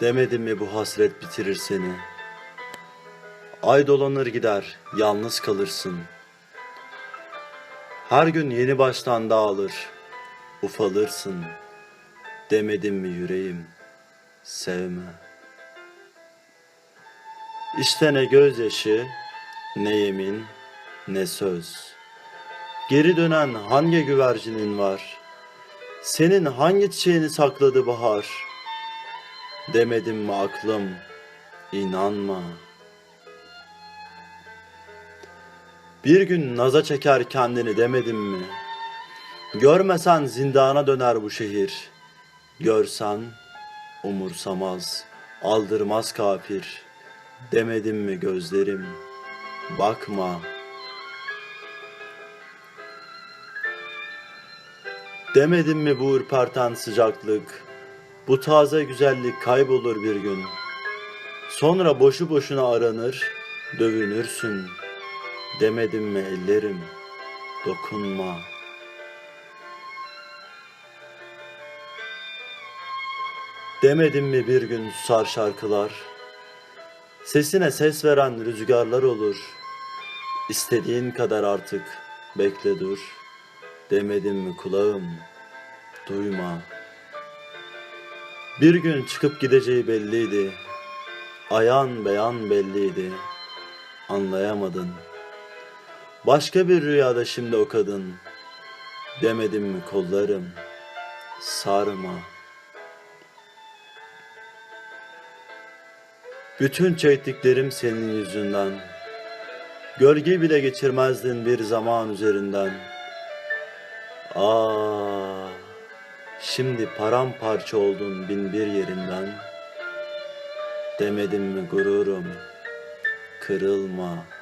Demedim mi bu hasret bitirir seni? Ay dolanır gider, yalnız kalırsın. Her gün yeni baştan dağılır, ufalırsın. Demedim mi yüreğim, sevme. İşte ne gözyaşı, ne yemin, ne söz. Geri dönen hangi güvercinin var? Senin hangi çiçeğini sakladı bahar? Demedim mi aklım, inanma. Bir gün naza çeker kendini demedim mi? Görmesen zindana döner bu şehir. Görsen umursamaz, aldırmaz kafir. Demedim mi gözlerim, bakma. Demedim mi bu ürperten sıcaklık, bu taze güzellik kaybolur bir gün. Sonra boşu boşuna aranır, dövünürsün. Demedim mi ellerim, dokunma. Demedim mi bir gün susar şarkılar, sesine ses veren rüzgarlar olur. İstediğin kadar artık bekle dur. Demedim mi kulağım, duyma. Bir gün çıkıp gideceği belliydi. Ayan beyan belliydi. Anlayamadın. Başka bir rüyada şimdi o kadın. Demedim mi kollarım, sarma. Bütün çektiklerim senin yüzünden. Gölge bile geçirmezdin bir zaman üzerinden. Aa, şimdi paramparça oldun bin bir yerinden. Demedim mi gururum, kırılma.''